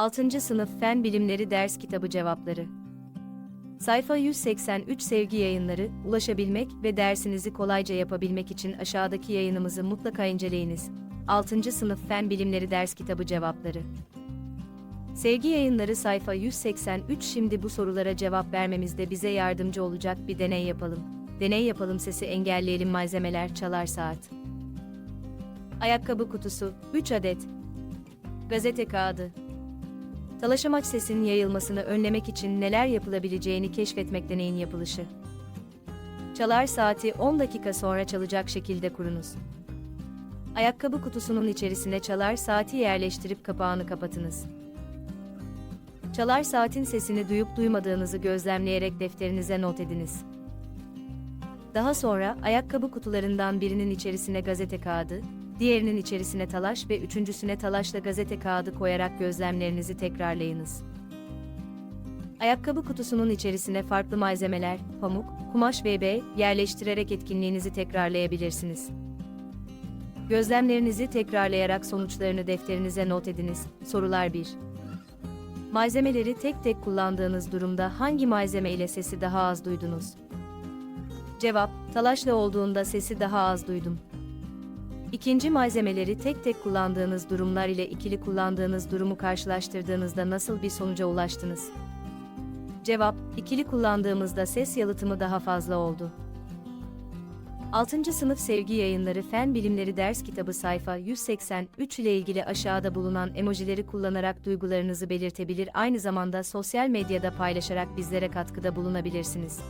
6. Sınıf Fen Bilimleri Ders Kitabı Cevapları Sayfa 183 Sevgi Yayınları, ulaşabilmek ve dersinizi kolayca yapabilmek için aşağıdaki yayınımızı mutlaka inceleyiniz. 6. Sınıf Fen Bilimleri Ders Kitabı Cevapları Sevgi Yayınları sayfa 183 Şimdi bu sorulara cevap vermemizde bize yardımcı olacak bir deney yapalım. Deney yapalım sesi engelleyelim malzemeler çalar saat. Ayakkabı kutusu 3 adet. Gazete kağıdı. Talaşamaç sesinin yayılmasını önlemek için neler yapılabileceğini keşfetmek deneyin yapılışı. Çalar saati 10 dakika sonra çalacak şekilde kurunuz. Ayakkabı kutusunun içerisine çalar saati yerleştirip kapağını kapatınız. Çalar saatin sesini duyup duymadığınızı gözlemleyerek defterinize not ediniz. Daha sonra ayakkabı kutularından birinin içerisine gazete kağıdı, diğerinin içerisine talaş ve üçüncüsüne talaşla gazete kağıdı koyarak gözlemlerinizi tekrarlayınız. Ayakkabı kutusunun içerisine farklı malzemeler, pamuk, kumaş ve B yerleştirerek etkinliğinizi tekrarlayabilirsiniz. Gözlemlerinizi tekrarlayarak sonuçlarını defterinize not ediniz. Sorular 1. Malzemeleri tek tek kullandığınız durumda hangi malzeme ile sesi daha az duydunuz? Cevap, talaşla olduğunda sesi daha az duydum. İkinci malzemeleri tek tek kullandığınız durumlar ile ikili kullandığınız durumu karşılaştırdığınızda nasıl bir sonuca ulaştınız? Cevap, ikili kullandığımızda ses yalıtımı daha fazla oldu. 6. Sınıf Sevgi Yayınları Fen Bilimleri Ders Kitabı sayfa 183 ile ilgili aşağıda bulunan emojileri kullanarak duygularınızı belirtebilir aynı zamanda sosyal medyada paylaşarak bizlere katkıda bulunabilirsiniz.